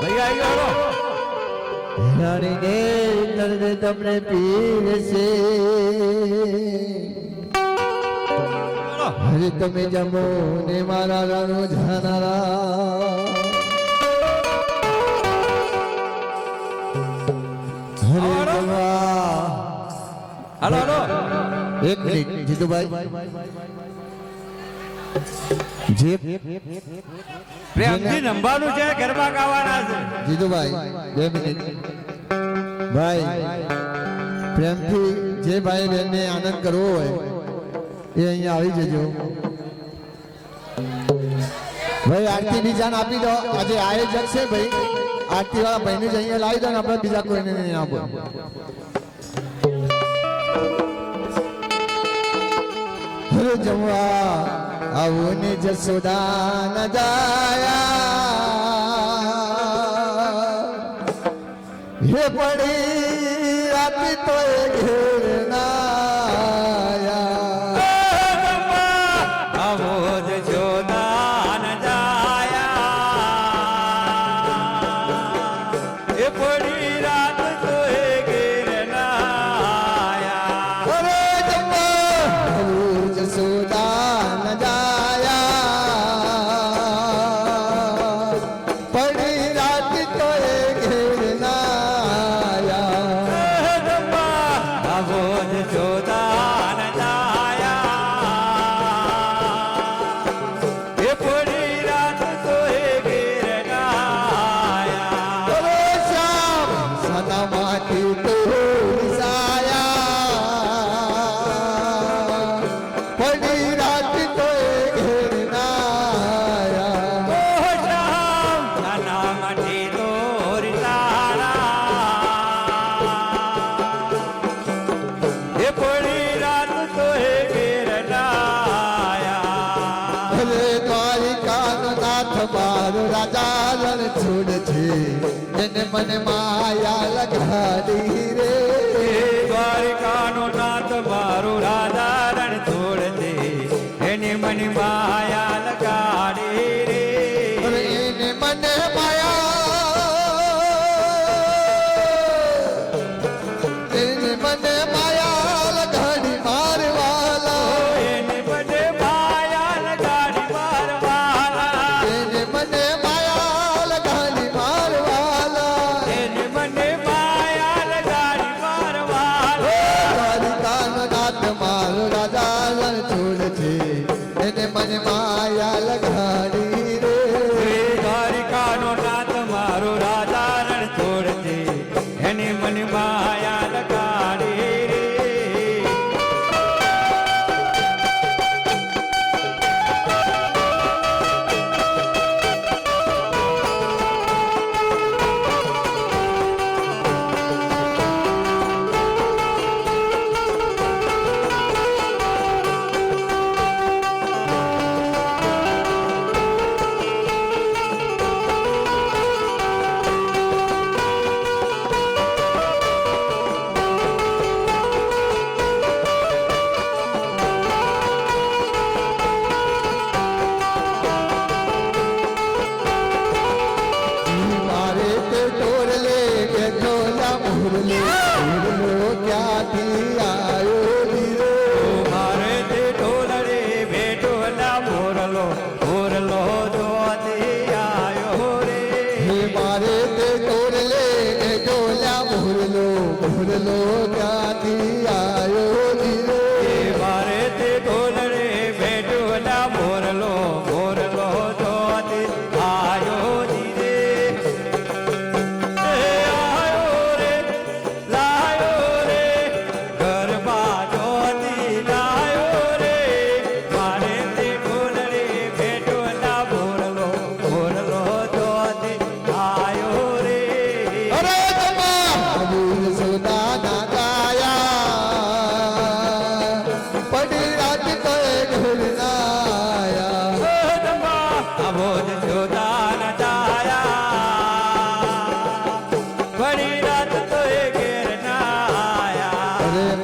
ભૈયા તમને પીરશે હરે તમે જમો ને મારા રાનો જાનારા હરે હાલો હાલો. એક મિનિટ જીતુભાઈ. જે ભાઈ પ્રેમથી જે આનંદ કરવો હોય એ અહીંયા આવી જજો. ભાઈ આરતી ની આપી દો. આજે આયોજક છે ભાઈ. આરતી વાળા ભાઈને જ અહીંયા લાવી દો ને આપણે બીજા કોઈને નહીં આપો. જમવા. અવન જસોદા ન જાયા હે પડી मन मा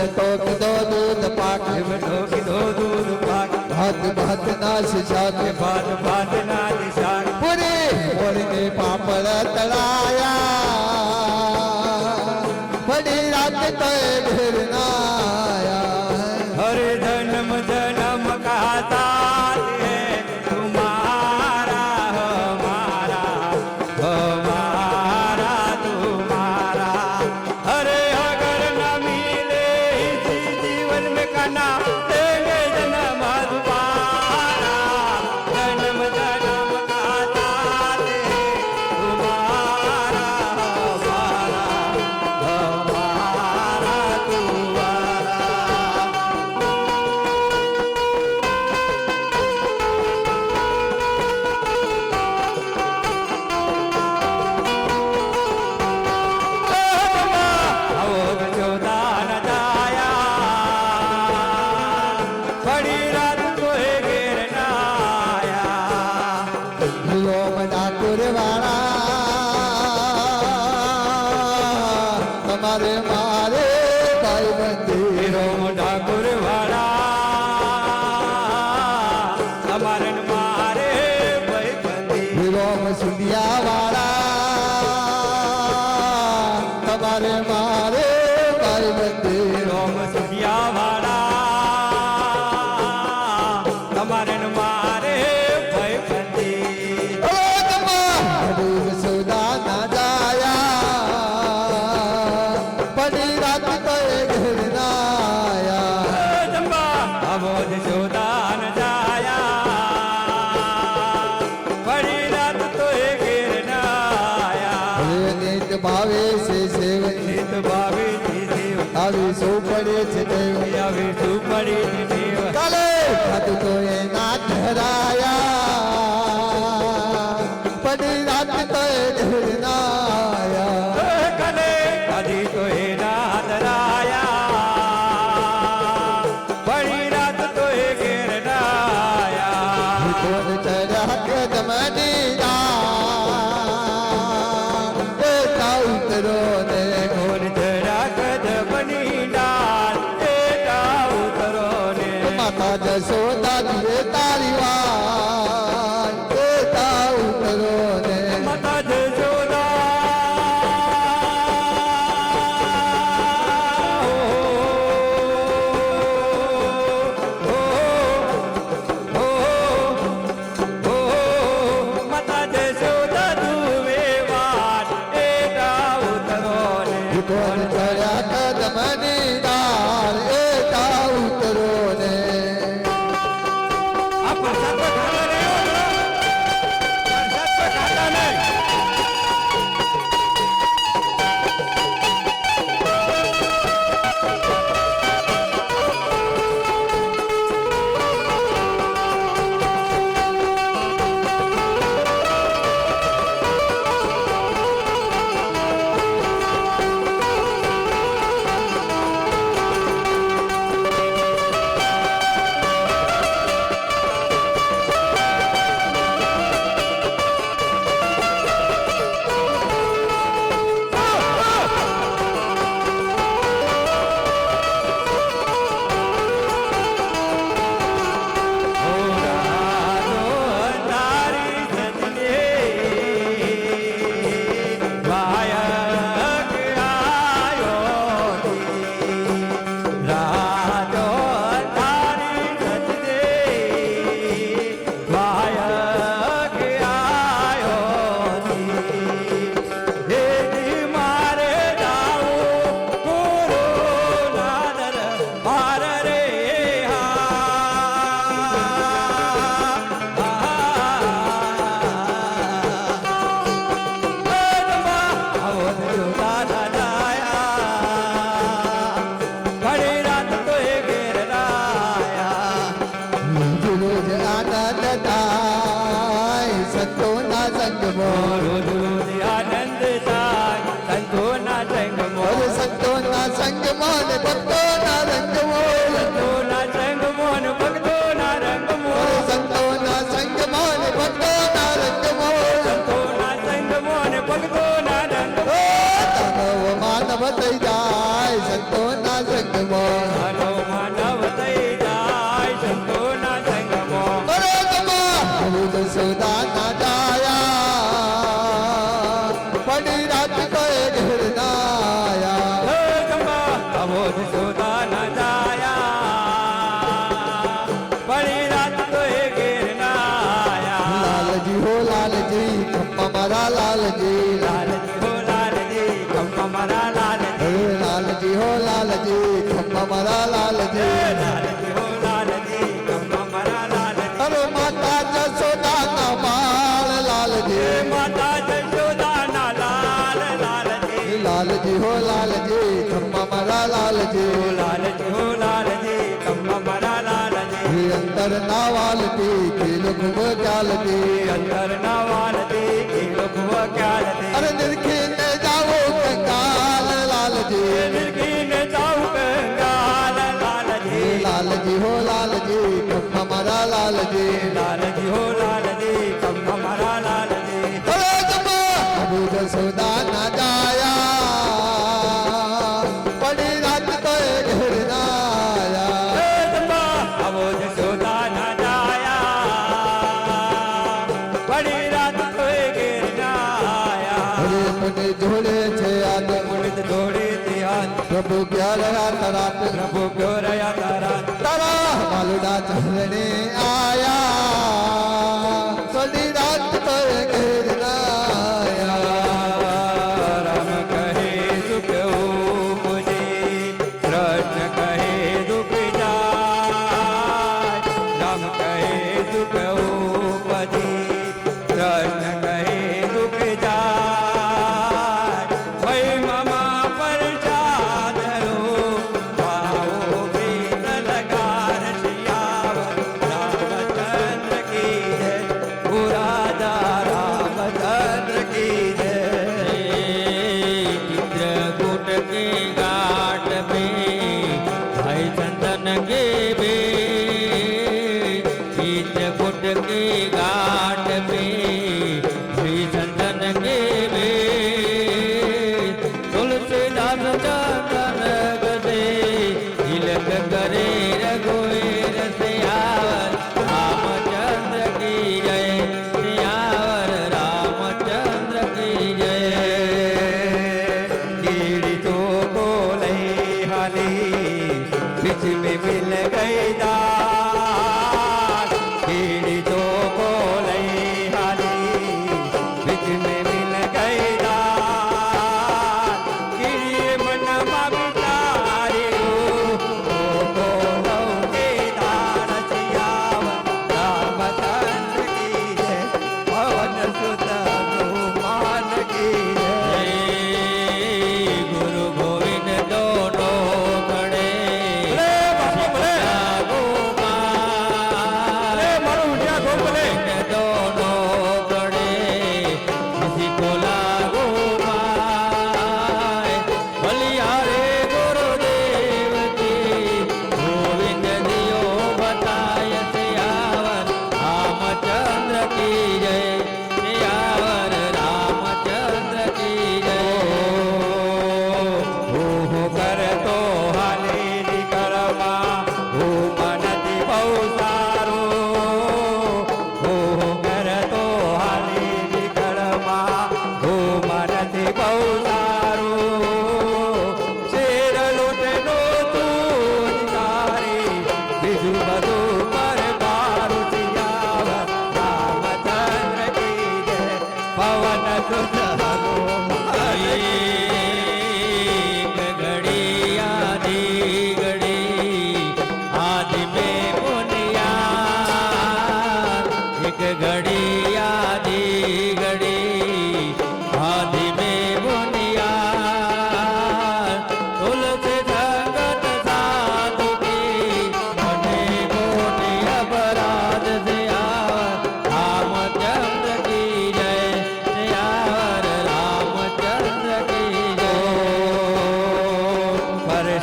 જતો કીધો દૂધ પાક. જતો કીધો દૂધ પાક. ભાત ભાત નાશ જાત ભાત Yeah. હિત ભાવે છે સેવ હિત ભાવે છે શું પડે છે દેવ આવી શું પડે છે દેવ કાલે ખાતું તો એ એના ધરાયા પડી રાત તો ચાલતી અંતર ના વાલતી ખેલ ખૂબ ચાલતી અંતર ના વાલતી ખેલ ખૂબ ચાલતી અરે નિરખી ને જાઓ કંગાલ લાલજી નિરખી ને જાઓ કંગાલ લાલજી લાલજી હો લાલજી કમ હમારા લાલજી લાલજી હો લાલજી કમ હમારા લાલજી અરે જમા અબુ જસોદા ના જાયા. પ્રભુ ક્યો રહ્યા તારા? પ્રભુ ક્યો રહ્યા તારા? તારા વાલુડા ચરણે આયા. জানে পৃথিবী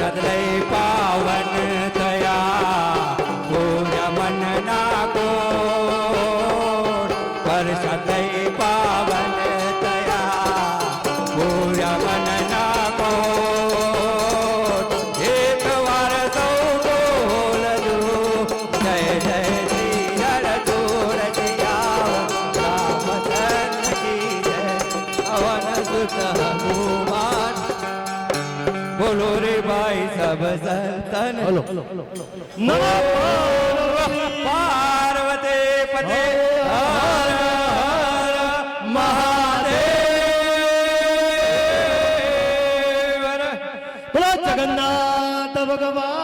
સદૈ પાવન થયા પૂર્ય મનના કો પર સદૈ પાવન થયા પૂર્ય મનના કો એક વાર સૌ બોલજો જય જય શ્રી રજો રજિયા રામ હનુમાન બોલો રે ભાઈ સબ સંતન પાર્વતી પતે. હર હર મહાદેવ. જગન્નાથ ભગવાન.